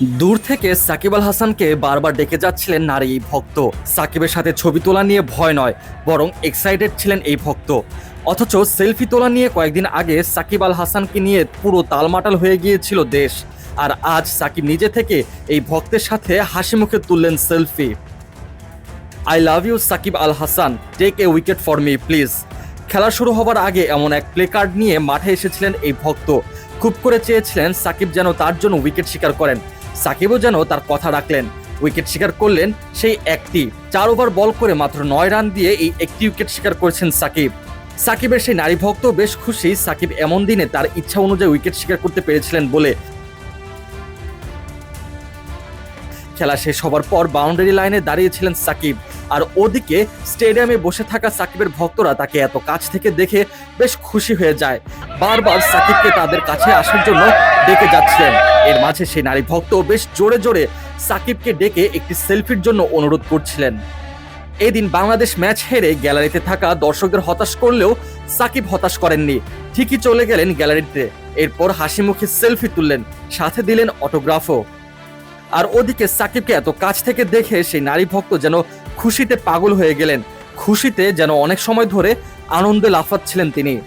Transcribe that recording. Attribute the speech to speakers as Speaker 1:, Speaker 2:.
Speaker 1: দূর থেকে সাকিব আল হাসানকে বারবার ডেকে যাচ্ছিলেন নারী এই ভক্ত। সাকিবের সাথে ছবি তোলা নিয়ে ভয় নয়, বরং এক্সাইটেড ছিলেন এই ভক্ত। অথচ সেলফি তোলা নিয়ে কয়েকদিন আগে সাকিব আল হাসানকে নিয়ে পুরো তালমাটাল হয়ে গিয়েছিল দেশ। আর আজ সাকিব নিজে থেকে এই ভক্তের সাথে হাসি মুখে তুললেন selfie I love you Shakib Al Hasan. Take a wicket for me please খেলা শুরু হবার আগে এমন এক প্লে কার্ড নিয়ে মাঠে এসেছিলেন এই ভক্ত। খুব করে চেয়েছিলেন সাকিব যেন তার জন্য উইকেট শিকার করেন। সাকিবও যেন তার কথা রাখলেন। উইকেট শিকার করলেন সেই একটি। চার ওভার বল করে মাত্র নয় রান দিয়ে এই একটি উইকেট শিকার করেছেন সাকিব। সাকিবের সেই নারী ভক্ত বেশ খুশি সাকিব এমন দিনে তার ইচ্ছা অনুযায়ী উইকেট শিকার করতে পেরেছিলেন বলে খেলা শেষ হবার পর বাউন্ডারি লাইনে দাঁড়িয়েছিলেন সাকিব। আর ওদিকে স্টেডিয়ামে বসে থাকা সাকিবের ভক্তরা তাকে এত কাছ থেকে দেখে বেশ খুশি হয়ে যায়। বারবার সাকিবকে তাদের কাছে আসার জন্য ডেকে যাচ্ছিলেন। এর মাঝে সেই নারী ভক্ত বেশ জোরে জোরে সাকিবকে ডেকে একটি সেলফির জন্য অনুরোধ করছিলেন। এদিন বাংলাদেশ ম্যাচ হেরে গ্যালারিতে থাকা দর্শকদের হতাশ করলেও সাকিব হতাশ করেননি। ঠিকই চলে গেলেন গ্যালারিতে। এরপর হাসি মুখে সেলফি তুললেন। সাথে দিলেন অটোগ্রাফও আর ওদিকে সাকিবকে এত কাছ থেকে দেখে সেই নারী ভক্ত যেন খুশিতে পাগল হয়ে গেলেন। খুশিতে যেন অনেক সময় ধরে আনন্দে লাফাচ্ছিলেন তিনি।